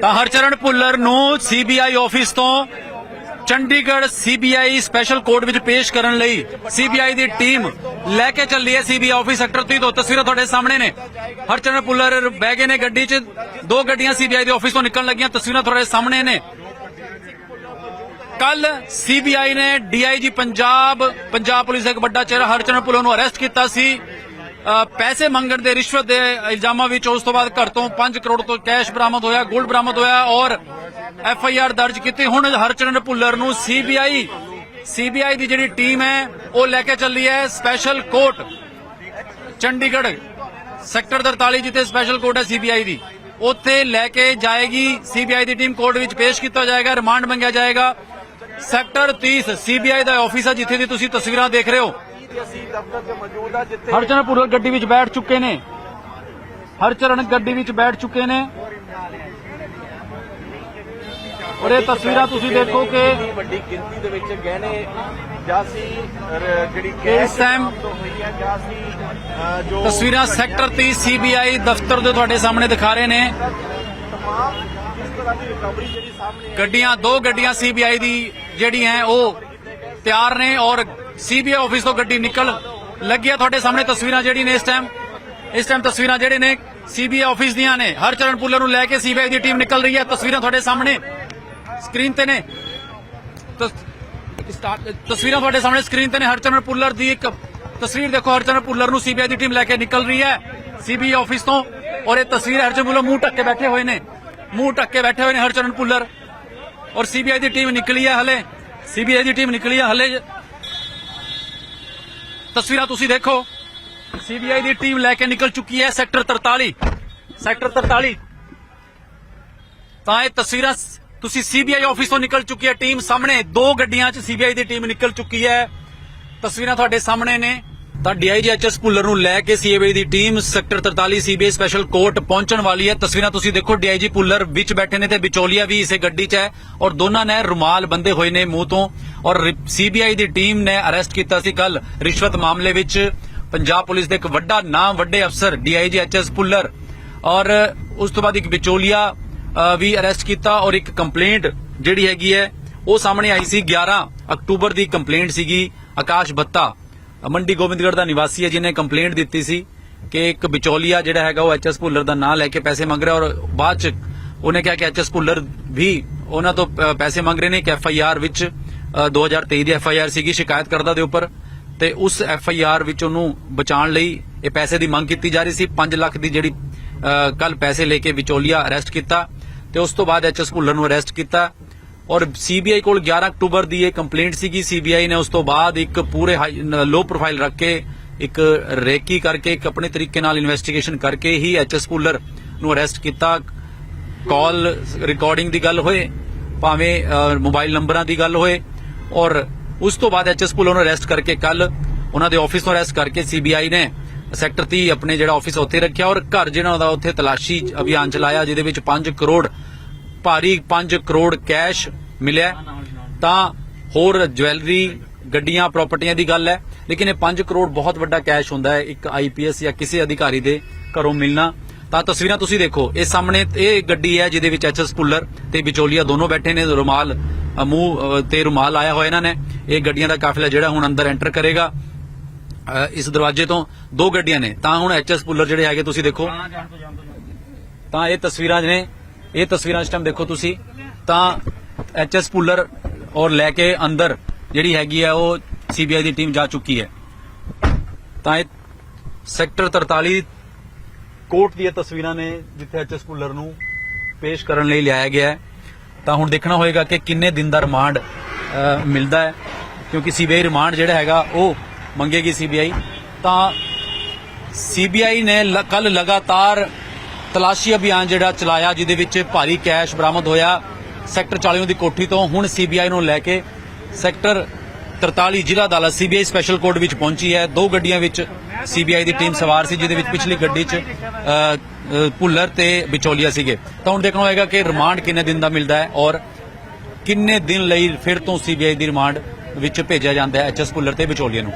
ਤਾਂ ਹਰਚਰਨ ਭੁੱਲਰ ਨੂੰ CBI office ਤੋਂ ਚੰਡੀਗੜ੍ਹ ਸੀਬੀਆਈ ਸਪੈਸ਼ਲ ਕੋਰਟ ਵਿੱਚ ਪੇਸ਼ ਕਰਨ ਲਈ ਸੀਬੀਆਈ ਦੀ ਟੀਮ ਲੈ ਕੇ ਚੱਲੀ ਹੈ ਸੀਬੀਆਈ ਆਫਿਸ ਸੈਕਟਰ 30 ਤੋਂ। ਤਸਵੀਰਾਂ ਤੁਹਾਡੇ ਸਾਹਮਣੇ ਨੇ। ਹਰਚਰਨ ਭੁੱਲਰ ਬਹਿ ਗਏ ਨੇ ਗੱਡੀ 'ਚ। ਦੋ ਗੱਡੀਆਂ ਸੀਬੀਆਈ ਦੇ ਆਫਿਸ ਤੋਂ ਨਿਕਲਣ ਲੱਗੀਆਂ। ਤਸਵੀਰਾਂ ਤੁਹਾਡੇ ਸਾਹਮਣੇ ਨੇ। ਕੱਲ ਸੀਬੀਆਈ ਨੇ ਡੀਆਈਜੀ ਪੰਜਾਬ ਪੰਜਾਬ ਪੁਲਿਸ ਦਾ ਇੱਕ ਵੱਡਾ ਚਿਹਰਾ ਹਰਚਰਨ ਭੁੱਲਰ ਨੂੰ ਅਰੈਸਟ ਕੀਤਾ ਸੀ। ਪੈਸੇ ਮੰਗਣ ਦੇ ਰਿਸ਼ਵਤ ਦੇ ਇਲਜ਼ਾਮਾਂ ਵਿੱਚ ਉਸ ਤੋਂ ਬਾਅਦ ਘਰ ਤੋਂ 5 ਕਰੋੜ ਤੋਂ ਕੈਸ਼ ਬਰਾਮਦ ਹੋਇਆ, ਗੋਲਡ ਬਰਾਮਦ ਹੋਇਆ ਔਰ ਐਫ ਆਈ ਆਰ ਦਰਜ ਕੀਤੀ। ਹੁਣ ਹਰਚਰਨ ਭੁੱਲਰ ਨੂੰ ਸੀਬੀਆਈ ਸੀਬੀਆਈ ਦੀ ਜਿਹੜੀ ਟੀਮ ਹੈ, ਉਹ ਲੈ ਕੇ ਚੱਲੀ ਹੈ ਸਪੈਸ਼ਲ ਕੋਰਟ। ਚੰਡੀਗੜ੍ਹ ਸੈਕਟਰ 43 ਜਿੱਥੇ ਸਪੈਸ਼ਲ ਕੋਰਟ ਹੈ ਸੀਬੀਆਈ ਦੀ, ਉੱਥੇ ਲੈ ਕੇ ਜਾਏਗੀ। ਸੀਬੀਆਈ ਦੀ ਟੀਮ ਕੋਰਟ ਵਿੱਚ ਪੇਸ਼ ਕੀਤਾ ਜਾਏਗਾ, ਰਿਮਾਂਡ ਮੰਗਿਆ ਜਾਏਗਾ। ਸੈਕਟਰ 30 ਸੀਬੀਆਈ ਦਾ ਆਫਿਸ ਹੈ ਜਿੱਥੇ ਦੀ ਤੁਸੀਂ ਤਸਵੀਰਾਂ ਦੇਖ ਰਹੇ ਹੋ। ਅਸੀਂ ਦਫ਼ਤਰ 'ਚ ਮੌਜੂਦ ਆ ਜਿੱਥੇ ਹਰਚਰਨ ਭੁੱਲਰ ਗੱਡੀ ਵਿੱਚ ਬੈਠ ਚੁੱਕੇ ਨੇ। ਹਰਚਰਨ ਗੱਡੀ ਵਿੱਚ ਬੈਠ ਚੁੱਕੇ ਨੇ। ਔਰ ਇਹ ਤਸਵੀਰਾਂ ਤੁਸੀਂ ਦੇਖੋ ਕਿ ਵੱਡੀ ਗਿਣਤੀ ਦੇ ਵਿੱਚ ਗਹਿਣੇ ਜਾਂ ਸੀ ਜਿਹੜੀ ਇਸ time ਤੋਂ ਹੋਈ ਹੈ ਜਾਂ ਸੀ ਅ, ਜੋ ਤਸਵੀਰਾਂ ਸੈਕਟਰ 30 ਸੀਬੀਆਈ ਦਫ਼ਤਰ ਦੇ ਤੁਹਾਡੇ ਸਾਹਮਣੇ ਦਿਖਾ ਰਹੇ ਨੇ। ਜਿਹੜੀ ਗੱਡੀਆਂ ਦੋ ਗੱਡੀਆਂ ਸੀਬੀਆਈ ਦੀ ਜਿਹੜੀਆਂ ਹੈ ਉਹ ਤਿਆਰ ਨੇ ਔਰ ਸੀਬੀਆਈ ਆਫਿਸ ਤੋਂ ਗੱਡੀ ਨਿਕਲ ਲੱਗੀ ਤੁਹਾਡੇ ਸਾਹਮਣੇ ਤਸਵੀਰਾਂ ਜਿਹੜੀ ਨੇ ਇਸ ਟਾਈਮ ਇਸ ਟਾਈਮ ਤਸਵੀਰਾਂ ਜਿਹੜੇ ਨੇ ਸੀਬੀਆਈ ਆਫਿਸ ਦੀਆਂ ਨੇ। ਹਰਚਰਨ ਪੁੱਲਰ ਨੂੰ ਲੈ ਕੇ ਸੀਬੀਆਈ ਦੀ ਟੀਮ ਨਿਕਲ ਰਹੀ ਹੈ ਤਸਵੀਰਾਂ ਤੁਹਾਡੇ ਸਾਹਮਣੇ ਸਕਰੀਨ ਤੇ ਨੇ। ਤਸਵੀਰਾਂ ਤੁਹਾਡੇ ਸਾਹਮਣੇ ਸਕਰੀਨ ਤੇ ਨੇ। ਹਰਚਰਨ ਪੁੱਲਰ ਦੀ ਇੱਕ ਤਸਵੀਰ ਦੇਖੋ। ਹਰਚਰਨ ਪੁੱਲਰ ਨੂੰ ਸੀਬੀਆਈ ਦੀ ਟੀਮ ਲੈ ਕੇ ਨਿਕਲ ਰਹੀ ਹੈ ਸੀਬੀਆਈ ਆਫਿਸ ਤੋਂ। ਔਰ ਇਹ ਤਸਵੀਰ ਹਰਚਰਨ ਪੁੱਲਰ ਮੂੰਹ ਢੱਕ ਕੇ ਬੈਠੇ ਹੋਏ ਨੇ। ਮੂੰਹ ਢੱਕ ਕੇ ਬੈਠੇ ਹੋਏ ਨੇ ਹਰਚਰਨ ਪੁੱਲਰ। ਔਰ ਸੀਬੀਆਈ ਦੀ ਟੀਮ ਨਿਕਲੀ ਹੈ ਹਲੇ। ਸੀਬੀਆਈ ਦੀ ਟੀਮ ਨਿਕਲੀ ਹੈ ਹਲੇ। ਤਸਵੀਰਾਂ ਤੁਸੀਂ ਦੇਖੋ। ਸੀਬੀਆਈ ਦੀ ਟੀਮ ਲੈ ਕੇ ਨਿਕਲ ਚੁੱਕੀ ਹੈ ਸੈਕਟਰ 43 ਸੈਕਟਰ 43 ਤਾਂ ਇਹ ਤਸਵੀਰਾਂ ਸ- ਤੁਸੀਂ ਸੀਬੀਆਈ ਆਫਿਸ ਤੋਂ ਨਿਕਲ ਚੁੱਕੀ ਹੈ ਟੀਮ ਸਾਹਮਣੇ। ਦੋ ਗੱਡੀਆਂ 'ਚ ਸੀਬੀਆਈ ਦੀ ਟੀਮ ਨਿਕਲ ਚੁੱਕੀ ਹੈ। ਤਸਵੀਰਾਂ ਤੁਹਾਡੇ ਸਾਹਮਣੇ ਨੇ। ਤਾਂ ਡੀਆਈਜੀ ਐਚਐਸ ਭੁੱਲਰ ਨੂੰ ਲੈ ਕੇ ਸੀਬੀਆਈ ਦੀ team sector 43 CBI special court ਪਹੁੰਚਣ ਵਾਲੀ ਹੈ। ਤਸਵੀਰਾਂ ਤੁਸੀਂ ਦੇਖੋ ਡੀਆਈਜੀ ਭੁੱਲਰ ਵਿੱਚ ਬੈਠੇ ਨੇ ਤੇ ਵਿਚੋਲੀਆ ਵੀ ਇਸੇ ਗੱਡੀ 'ਚ ਹੈ ਔਰ ਦੋਨਾਂ ਨੇ ਰੁਮਾਲ ਬੰਦੇ ਹੋਏ ਨੇ ਮੂੰਹ ਤੋਂ ਔਰ ਸੀਬੀਆਈ ਦੀ ਟੀਮ ਨੇ ਅਰੈਸਟ ਕੀਤਾ ਸੀ ਕੱਲ ਰਿਸ਼ਵਤ ਮਾਮਲੇ ਵਿੱਚ। ਪੰਜਾਬ ਪੁਲਿਸ ਦੇ ਇੱਕ ਵੱਡਾ ਨਾਮ ਵੱਡੇ ਅਫਸਰ ਡੀਆਈਜੀ ਐਚਐਸ ਭੁੱਲਰ ਔਰ ਉਸ ਤੋਂ ਬਾਅਦ ਇੱਕ ਵਿਚੋਲੀਆ ਵੀ ਅਰੈਸਟ ਕੀਤਾ ਔਰ ਇੱਕ ਕੰਪਲੇਂਟ ਜਿਹੜੀ ਹੈਗੀ ਹੈ, ਉਹ ਸਾਹਮਣੇ ਆਈ ਸੀ। 11 ਅਕਤੂਬਰ ਦੀ ਕੰਪਲੇਂਟ ਸੀਗੀ। ਆਕਾਸ਼ ਬੱਤਾ ਮੰਡੀ ਗੋਬਿੰਦਗੜ੍ਹ ਦਾ ਨਿਵਾਸੀ ਹੈ ਜਿਹਨੇ ਕੰਪਲੇਂਟ ਦਿੱਤੀ ਸੀ ਕਿ ਇੱਕ ਵਿਚੋਲੀਆ ਜਿਹੜਾ ਹੈਗਾ ਉਹ ਐਚਐਸ ਭੁੱਲਰ ਦਾ ਨਾਂ ਲੈ ਕੇ ਪੈਸੇ ਮੰਗ ਰਿਹਾ ਔਰ ਬਾਅਦ ਚ ਉਹਨੇ ਕਿਹਾ ਕਿ ਐਚਐਸ ਭੁੱਲਰ ਵੀ ਉਹਨਾਂ ਤੋਂ ਪੈਸੇ ਮੰਗ ਰਹੇ ਨੇ ਕਿ ਐਫਆਈਆਰ ਵਿੱਚ ਅ, 2023 ਦੀ ਐਫਆਈਆਰ ਸੀਗੀ ਸ਼ਿਕਾਇਤ ਕਰਦਾ ਦੇ ਉੱਪਰ ਤੇ ਉਸ ਐਫਆਈਆਰ ਵਿੱਚ ਉਹਨੂੰ ਬਚਾਉਣ ਲਈ ਇਹ ਪੈਸੇ ਦੀ ਮੰਗ ਕੀਤੀ ਜਾ ਰਹੀ ਸੀ 5 ਲੱਖ ਦੀ ਜਿਹੜੀ ਕੱਲ ਪੈਸੇ ਲੈ ਕੇ ਵਿਚੋਲੀਆ ਅਰੈਸਟ ਕੀਤਾ ਤੇ ਉਸ ਤੋਂ ਬਾਅਦ ਐਚਐਸ ਭੁੱਲਰ ਨੂੰ ਅਰੈਸਟ ਕੀਤਾ। ਔਰ ਸੀਬੀਆਈ ਕੋਲ 11 ਅਕਤੂਬਰ ਦੀ ਇਹ ਕੰਪਲੇਂਟ ਸੀਗੀ। ਸੀਬੀਆਈ ਨੇ ਉਸ ਤੋਂ ਬਾਅਦ ਇੱਕ ਪੂਰੇ ਲੋ ਪ੍ਰੋਫਾਈਲ ਰੱਖ ਕੇ ਇੱਕ ਰੇਕੀ ਕਰਕੇ, ਇੱਕ ਆਪਣੇ ਤਰੀਕੇ ਨਾਲ ਇਨਵੈਸਟੀਗੇਸ਼ਨ ਕਰਕੇ ਹੀ ਐਚਐਸ ਭੁੱਲਰ ਨੂੰ ਅਰੈਸਟ ਕੀਤਾ। ਕਾਲ ਰਿਕਾਰਡਿੰਗ ਦੀ ਗੱਲ ਹੋਏ, ਭਾਵੇਂ ਮੋਬਾਈਲ ਨੰਬਰਾਂ ਦੀ ਗੱਲ ਹੋਏ, ਔਰ ਉਸ ਤੋਂ ਬਾਅਦ ਐਚਐਸ ਭੁੱਲਰ ਨੂੰ ਅਰੈਸਟ ਕਰਕੇ ਕੱਲ ਉਹਨਾਂ ਦੇ ਆਫਿਸ ਨੂੰ ਅਰੈਸਟ ਕਰਕੇ ਸੀਬੀਆਈ ਨੇ ਸੈਕਟਰ 30 ਆਪਣੇ ਜਿਹੜਾ ਆਫਿਸ ਉੱਥੇ ਰੱਖਿਆ ਔਰ ਘਰ ਜਿਹੜਾ ਉਹਦਾ ਉੱਥੇ ਤਲਾਸ਼ੀ ਅਭਿਆਨ ਚਲਾਇਆ, ਜਿਹਦੇ ਵਿੱਚ 5 ਕਰੋੜ ਭਾਰੀ 5 ਕਰੋੜ ਕੈਸ਼ ਮਿਲਿਆ ਤਾਂ ਹੋਰ ਜਵੈਲਰੀ, ਗੱਡੀਆਂ, ਪ੍ਰਾਪਰਟੀਆਂ ਦੀ ਗੱਲ ਹੈ। ਲੇਕਿਨ ਇਹ 5 ਕਰੋੜ ਬਹੁਤ ਵੱਡਾ ਕੈਸ਼ ਹੁੰਦਾ ਹੈ ਇੱਕ ਆਈਪੀਐਸ ਜਾਂ ਕਿਸੇ ਅਧਿਕਾਰੀ ਦੇ ਘਰੋਂ ਮਿਲਣਾ। ਤਾਂ ਤਸਵੀਰਾਂ ਤੁਸੀਂ ਦੇਖੋ, ਇਹ ਸਾਹਮਣੇ ਇਹ ਗੱਡੀ ਹੈ ਜਿਹਦੇ ਵਿੱਚ ਐਚਐਸ ਪੁੱਲਰ ਤੇ ਵਿਚੋਲੀਆ ਦੋਨੋਂ ਬੈਠੇ ਨੇ, ਰੁਮਾਲ ਮੂੰਹ ਤੇ ਰੁਮਾਲ ਆਇਆ ਹੋਇਆ ਇਹਨਾਂ ਨੇ। ਇਹ ਗੱਡੀਆਂ ਦਾ ਕਾਫਲਾ ਜਿਹੜਾ ਹੁਣ ਅੰਦਰ ਐਂਟਰ ਕਰੇਗਾ। ਇਸ ਦਰਵਾਜ਼ੇ ਤੋਂ ਦੋ ਗੱਡੀਆਂ ਨੇ। ਤਾਂ ਹੁਣ ਐਚਐਸ ਪੁੱਲਰ ਜਿਹੜੇ ਹੈਗੇ, ਤੁਸੀਂ ਦੇਖੋ। ਤਾਂ ਇਹ ਤਸਵੀਰਾਂ ਨੇ ਇਹ ਤਸਵੀਰਾਂ ਇਸ ਟਾਈਮ ਦੇਖੋ ਤੁਸੀਂ। ਤਾਂ ਐਚਐਸ ਪੁੱਲਰ ਔਰ ਲੈ ਕੇ ਅੰਦਰ ਜਿਹੜੀ ਹੈਗੀ ਹੈ ਉਹ ਸੀਬੀਆਈ ਦੀ ਟੀਮ ਜਾ ਚੁੱਕੀ ਹੈ। ਤਾਂ ਇਹ ਸੈਕਟਰ 43 ਕੋਰਟ ਦੀਆਂ ਤਸਵੀਰਾਂ ਨੇ ਜਿੱਥੇ ਐਚਐਸ ਪੁੱਲਰ ਨੂੰ ਪੇਸ਼ ਕਰਨ ਲਈ ਲਿਆਇਆ ਗਿਆ ਹੈ। ਤਾਂ ਹੁਣ ਦੇਖਣਾ ਹੋਏਗਾ ਕਿ ਕਿੰਨੇ ਦਿਨ ਦਾ ਰਿਮਾਂਡ ਮਿਲਦਾ ਹੈ, ਕਿਉਂਕਿ ਸੀਬੀਆਈ ਰਿਮਾਂਡ ਜਿਹੜਾ ਹੈਗਾ ਉਹ ਮੰਗੇਗੀ ਸੀਬੀਆਈ ਤਾਂ ਸੀਬੀਆਈ ਨੇ ਕੱਲ ਲਗਾਤਾਰ ਤਲਾਸ਼ੀ ਅਭਿਆਨ ਜਿਹੜਾ ਚਲਾਇਆ ਜਿਹਦੇ ਵਿੱਚ ਭਾਰੀ ਕੈਸ਼ ਬਰਾਮਦ ਹੋਇਆ ਸੈਕਟਰ 40 ਦੀ ਕੋਠੀ ਤੋਂ। ਹੁਣ ਸੀਬੀਆਈ ਨੂੰ ਲੈ ਕੇ ਸੈਕਟਰ 43 ਜ਼ਿਲ੍ਹਾ ਅਦਾਲਤ ਸੀਬੀਆਈ ਸਪੈਸ਼ਲ ਕੋਰਟ ਵਿੱਚ ਪਹੁੰਚੀ ਹੈ। ਦੋ ਗੱਡੀਆਂ ਵਿੱਚ ਸੀਬੀਆਈ ਦੀ ਟੀਮ ਸਵਾਰ ਸੀ ਜਿਹਦੇ ਵਿੱਚ ਪਿਛਲੀ ਗੱਡੀ 'ਚ ਅ, ਭੁੱਲਰ ਤੇ ਵਿਚੋਲੀਆ ਸੀਗੇ। ਤਾਂ ਹੁਣ ਦੇਖਣਾ ਹੋਏਗਾ ਕਿ ਰਿਮਾਂਡ ਕਿੰਨੇ ਦਿਨ ਦਾ ਮਿਲਦਾ ਹੈ ਔਰ ਕਿੰਨੇ ਦਿਨ ਲਈ ਫਿਰ ਤੋਂ ਸੀਬੀਆਈ ਦੀ ਰਿਮਾਂਡ ਵਿੱਚ ਭੇਜਿਆ ਜਾਂਦਾ ਹੈ ਐਚਐਸ ਭੁੱਲਰ ਤੇ ਵਿਚੋਲੀਆ ਨੂੰ।